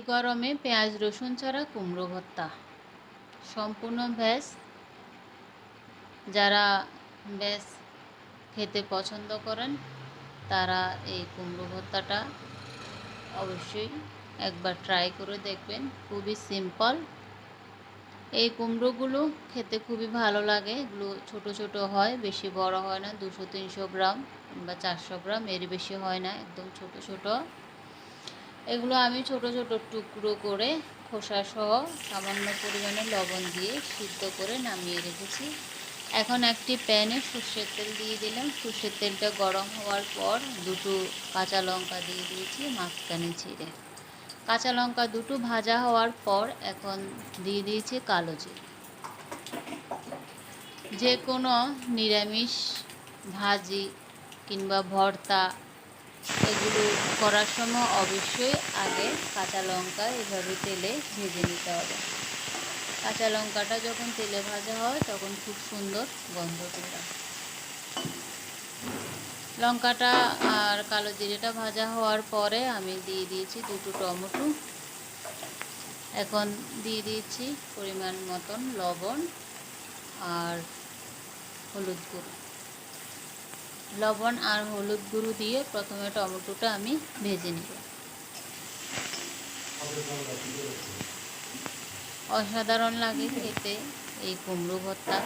গরমে পেঁয়াজ, রসুন ছাড়া কুমড়ো ভর্তা। সম্পূর্ণ ভেজ। যারা ভেজ খেতে পছন্দ করেন, তারা এই কুমড়ো ভর্তাটা অবশ্যই একবার ট্রাই করে দেখবেন। খুবই সিম্পল এই কুমড়োগুলো খেতে খুবই ভালো লাগে। এগুলো ছোট ছোট হয়, বেশি বড় হয় না। দুশো, তিনশো গ্রাম বা চারশো গ্রাম, এর বেশি হয় না। একদম ছোট ছোট। এগুলো আমি ছোট ছোট টুকরো করে খোসা সহ সামান্য পরিমাণে লবণ দিয়ে সিদ্ধ করে নামিয়ে রেখেছি। এখন একটি প্যানে সর্ষের তেল দিয়ে দিলাম। সর্ষের তেলটা গরম হওয়ার পর দুটো কাঁচা লঙ্কা দিয়ে দিয়েছি মাঝখানে ছিঁড়ে কাঁচা লঙ্কা দুটো ভাজা হওয়ার পর এখন দিয়ে দিয়েছি কালো জিরে। যে কোনো নিরামিষ ভাজি কিংবা ভর্তা এগুলো করার সময় অবশ্যই আগে কাঁচা লঙ্কা এভাবে তেলে ভেজে নিতে হবে। কাঁচা লঙ্কাটা যখন তেলে ভাজা হয়, তখন খুব সুন্দর গন্ধ বের লঙ্কাটা আর কালো জিরেটা ভাজা হওয়ার পরে আমি দিয়ে দিয়েছি দুটো টমেটো। এখন দিয়ে দিয়েছি পরিমাণ মতন লবণ আর হলুদ গুঁড়ো। লবণ আর হলুদ গুঁড়ো দিয়ে প্রথমে টমেটোটা আমি ভেজে নিব। অসাধারণ লাগে খেতে এই কুমড়ো ভর্তা।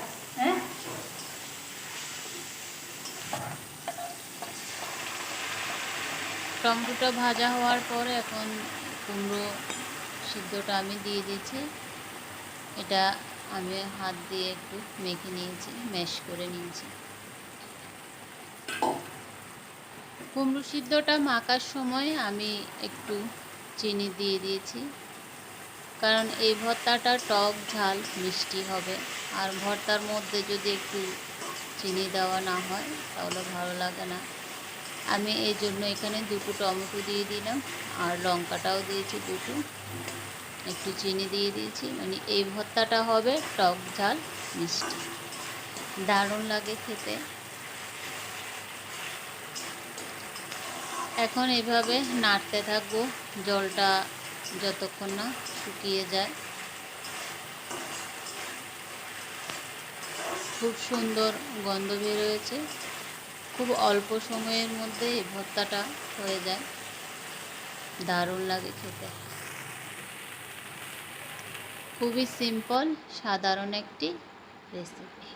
টমেটোটা ভাজা হওয়ার পরে এখন কুমড়ো সিদ্ধটা আমি দিয়ে দিয়েছি। এটা আমি হাত দিয়ে একটু মেখে নিয়েছি ম্যাশ করে নিয়েছি। কুমড়ো সিদ্ধটা মাখার সময় আমি একটু চিনি দিয়ে দিয়েছি। কারণ এই ভর্তাটা টক, ঝাল, মিষ্টি হবে। আর ভর্তার মধ্যে যদি একটু চিনি দেওয়া না হয়, তাহলে ভালো লাগে না। আমি এই জন্য এখানে দুটো টমেটো দিয়ে দিলাম, আর লঙ্কাটাও দিয়েছি দুটো। একটু চিনি দিয়ে দিয়েছি। মানে এই ভর্তাটা হবে টক, ঝাল, মিষ্টি। দারুণ লাগে খেতে। এখন এভাবে নাড়তে থাকব, জলটা যতক্ষণ না শুকিয়ে যায়। খুব সুন্দর গন্ধ বেরোয়েছে খুব অল্প সময়ের মধ্যে এই ভর্তাটা হয়ে যায়। দারুণ লাগে খেতে। খুবই সিম্পল সাধারণ একটি রেসিপি